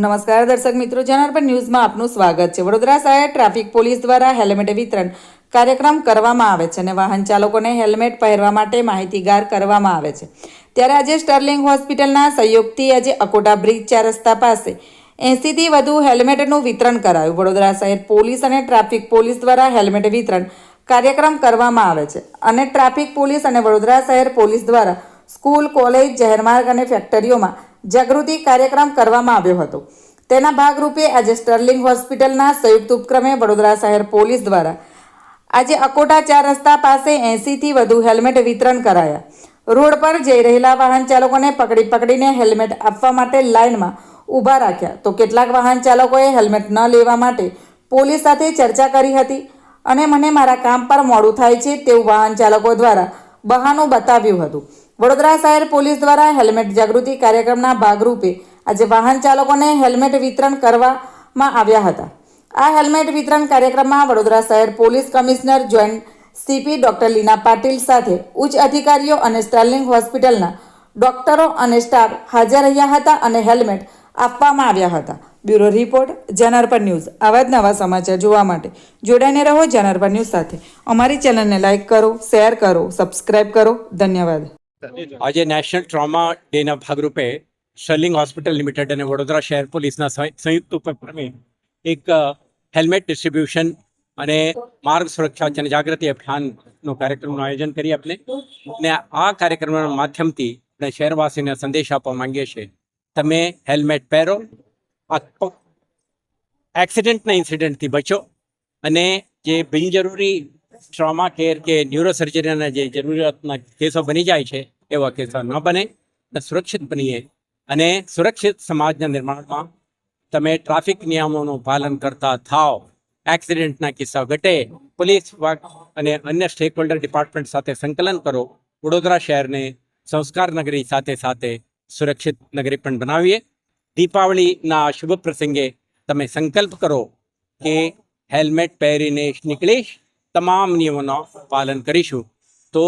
નમસ્કાર દર્શક મિત્રો, જનાર્પણ ન્યૂઝમાં આપનું સ્વાગત છે. વડોદરા શહેર ટ્રાફિક પોલીસ દ્વારા હેલ્મેટ વિતરણ કાર્યક્રમ કરવામાં આવે છે અને વાહન ચાલકોને હેલ્મેટ પહેરવા માટે માહિતીગાર કરવામાં આવે છે. ત્યારે આજે સ્ટર્લિંગ હોસ્પિટલના સહયોગથી આજે અકોટા બ્રિજ ચાર રસ્તા પાસે એંસીથી વધુ હેલ્મેટનું વિતરણ કરાયું. વડોદરા શહેર પોલીસ અને ટ્રાફિક પોલીસ દ્વારા હેલ્મેટ વિતરણ કાર્યક્રમ કરવામાં આવે છે અને ટ્રાફિક પોલીસ અને વડોદરા શહેર પોલીસ દ્વારા સ્કૂલ, કોલેજ જાહેરમાર્ગ અને ફેક્ટરીઓમાં જાગૃતિ કાર્યક્રમ કરવામાં આવ્યો હતો. તેના ભાગરૂપે આજે સ્ટર્લિંગ હોસ્પિટલના સંયુક્ત ઉપક્રમે વડોદરા શહેર પોલીસ દ્વારા આજે અકોટા ચાર રસ્તા પાસે એંસીથી વધુ હેલ્મેટ વિતરણ કરાયા. રોડ પર જઈ રહેલા વાહન ચાલકોને પકડી પકડીને હેલ્મેટ આપવા માટે લાઇનમાં ઊભા રાખ્યા. તો કેટલાક વાહન ચાલકોએ હેલ્મેટ ન લેવા માટે પોલીસ સાથે ચર્ચા કરી હતી અને મને મારા કામ પર મોડું થાય છે તેવું વાહન ચાલકો દ્વારા બહાનું બતાવ્યું હતું. વડોદરા શહેર પોલીસ દ્વારા હેલ્મેટ જાગૃતિ કાર્યક્રમના ભાગરૂપે આજે વાહન ચાલકોને હેલ્મેટ વિતરણ કરવામાં આવ્યા હતા. આ હેલ્મેટ વિતરણ કાર્યક્રમમાં વડોદરા શહેર police commissioner joint CP doctor Leena Patil સાથે ઉચ્ચ અધિકારીઓ અને સ્ટર્લિંગ હોસ્પિટલના ડોક્ટરો અને સ્ટાફ હાજર રહ્યા હતા અને હેલ્મેટ આપવામાં આવ્યા હતા. Bureau report Janarpan news. આવા જ નવા સમાચાર જોવા માટે જોડાઈને રહો જનાર્પણ ન્યૂઝ સાથે. અમારી ચેનલને લાઇક કરો, શેર કરો, સબસ્ક્રાઇબ કરો. ધન્યવાદ. આજે નેશનલ ટ્રોમા ડેના ભાગરૂપે શર્લિંગ હોસ્પિટલ લિમિટેડ અને વડોદરા શહેર પોલીસના સંયુક્ત ઉપક્રમે એક હેલ્મેટ ડિસ્ટ્રીબ્યુશન અને માર્ગ સુરક્ષા જનજાગૃતિ અભિયાનનો કાર્યક્રમનું આયોજન કરી આપણે અને આ કાર્યક્રમના માધ્યમથી આપણે શહેરવાસીને સંદેશ આપવા માંગીએ છીએ. તમે હેલ્મેટ પહેરો એક્સિડન્ટના ઇન્સિડન્ટથી બચો અને જે બિનજરૂરી ટ્રોમા કેર કે ન્યુરોસર્જરીના જે જરૂરિયાતના કેસો બની જાય છે, એવા કેસો ન બને. સુરક્ષિત બનીએ. અને સુરક્ષિત સમાજના નિર્માણમાં તમે ટ્રાફિક નિયમોનું પાલન કરતા થાવ એક્સિડન્ટના કિસ્સા ઘટે. પોલીસ અને અન્ય સ્ટેક હોલ્ડર ડિપાર્ટમેન્ટ સાથે સંકલન કરો. વડોદરા શહેરને સંસ્કાર નગરી સાથે સાથે સુરક્ષિત નગરી પણ બનાવીએ. દીપાવલીના શુભ પ્રસંગે તમે સંકલ્પ કરો કે હેલ્મેટ પહેરીને નીકળીશ. તમામ નિયમોનું પાલન કરીશું તો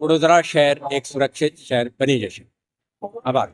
વડોદરા શહેર એક સુરક્ષિત શહેર બની જશે. આભાર.